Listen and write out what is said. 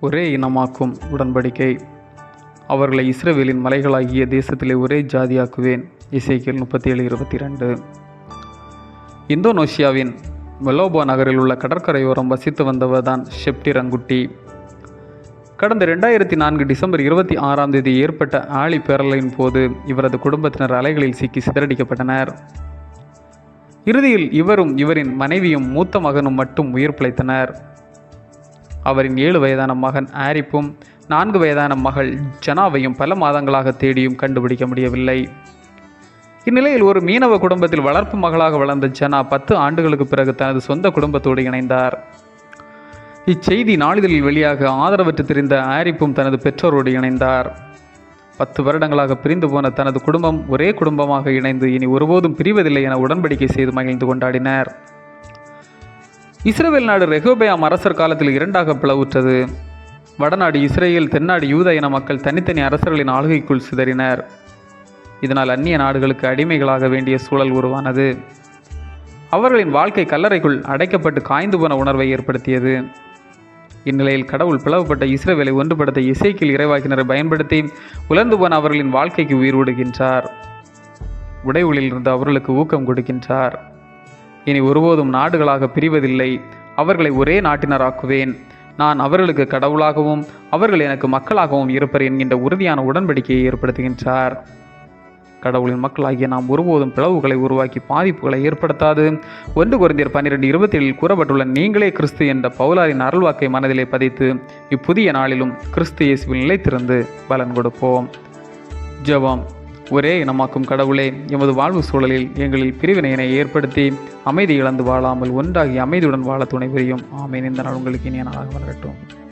ஒரே இனமாக்கும் உடன்படிக்கை. அவர்களை இஸ்ரேவேலின் மலைகளாகிய தேசத்திலே ஒரே ஜாதியாக்குவேன். இசைக்கியல் முப்பத்தி ஏழு இருபத்தி ரெண்டு இந்தோனேஷியாவின் மெலோபா நகரில் உள்ள கடற்கரையோரம் வசித்து வந்தவர் தான் ஷெப்டி ரங்குட்டி கடந்த ரெண்டாயிரத்தி நான்கு டிசம்பர் இருபத்தி ஆறாம் தேதி ஏற்பட்ட ஆழி பேரலையின் போது இவரது குடும்பத்தினர் அலைகளில் சிக்கி சிதறடிக்கப்பட்டனர். இறுதியில் இவரும் இவரின் மனைவியும் மூத்த மகனும் மட்டும் உயிர் பிழைத்தனர். அவரின் ஏழு வயதான மகன் ஆரிப்பும் நான்கு வயதான மகள் ஜனாவையும் பல மாதங்களாக தேடியும் கண்டுபிடிக்க முடியவில்லை. இந்நிலையில் ஒரு மீனவ குடும்பத்தில் வளர்ப்பு மகளாக வளர்ந்த ஜனா பத்து ஆண்டுகளுக்கு பிறகு தனது சொந்த குடும்பத்தோடு இணைந்தார். இச்செய்தி நாளிதழில் வெளியாக ஆதரவற்று தெரிந்த ஆரிப்பும் தனது பெற்றோரோடு இணைந்தார். பத்து வருடங்களாக பிரிந்து போன தனது குடும்பம் ஒரே குடும்பமாக இணைந்து இனி ஒருபோதும் பிரிவதில்லை என உடன்படிக்கை செய்து மகிழ்ந்து கொண்டாடினர். இஸ்ரேல் நாடு ரெகோபயாம் அரசர் காலத்தில் இரண்டாக பிளவுற்றது. வடநாடு இஸ்ரேல் தென்னாடு யூத இன மக்கள் தனித்தனி அரசர்களின் ஆளுகைக்குள் சிதறினர். இதனால் அந்நிய நாடுகளுக்கு அடிமைகளாக வேண்டிய சூழல் உருவானது. அவர்களின் வாழ்க்கை கல்லறைக்குள் அடைக்கப்பட்டு காய்ந்து போன உணர்வை ஏற்படுத்தியது. இந்நிலையில் கடவுள் பிளவுபட்ட இஸ்ரேவேலை ஒன்றுபடுத்த இசைக்கில் இறைவாக்கினரை பயன்படுத்தி உலர்ந்து போன அவர்களின் வாழ்க்கைக்கு உயிர் விடுகின்றார் உடைவுளில் இருந்து அவர்களுக்கு ஊக்கம் கொடுக்கின்றார். இனி ஒருபோதும் நாடுகளாக பிரிவதில்லை. அவர்களை ஒரே நாட்டினராக்குவேன். நான் அவர்களுக்கு கடவுளாகவும் அவர்கள் எனக்கு மக்களாகவும் இருப்பர் என்கின்ற உறுதியான உடன்படிக்கையை ஏற்படுத்துகின்றார். கடவுளின் மக்களாகிய நாம் ஒருபோதும் பிளவுகளை உருவாக்கி பாதிப்புகளை ஏற்படுத்தாது. ஒன்று குறைந்தர் பன்னிரெண்டு இருபத்தி ஏழில் கூறப்பட்டுள்ள நீங்களே கிறிஸ்து என்ற பவுலாரின் அருள்வாக்கை மனதிலே பதித்து இப்புதிய நாளிலும் கிறிஸ்து இயேசுவில் நிலைத்திருந்து பலன் கொடுப்போம். ஜெபம். ஒரே இனமாக்கும் கடவுளே எமது வாழ்வு சூழலில் எங்களில் பிரிவினையினை ஏற்படுத்தி அமைதி இழந்து வாழாமல் ஒன்றாகி அமைதியுடன் வாழ துணை புரியும். ஆமேன். இந்த நாள் உங்களுக்கு இனிய நாளாக வரட்டும்.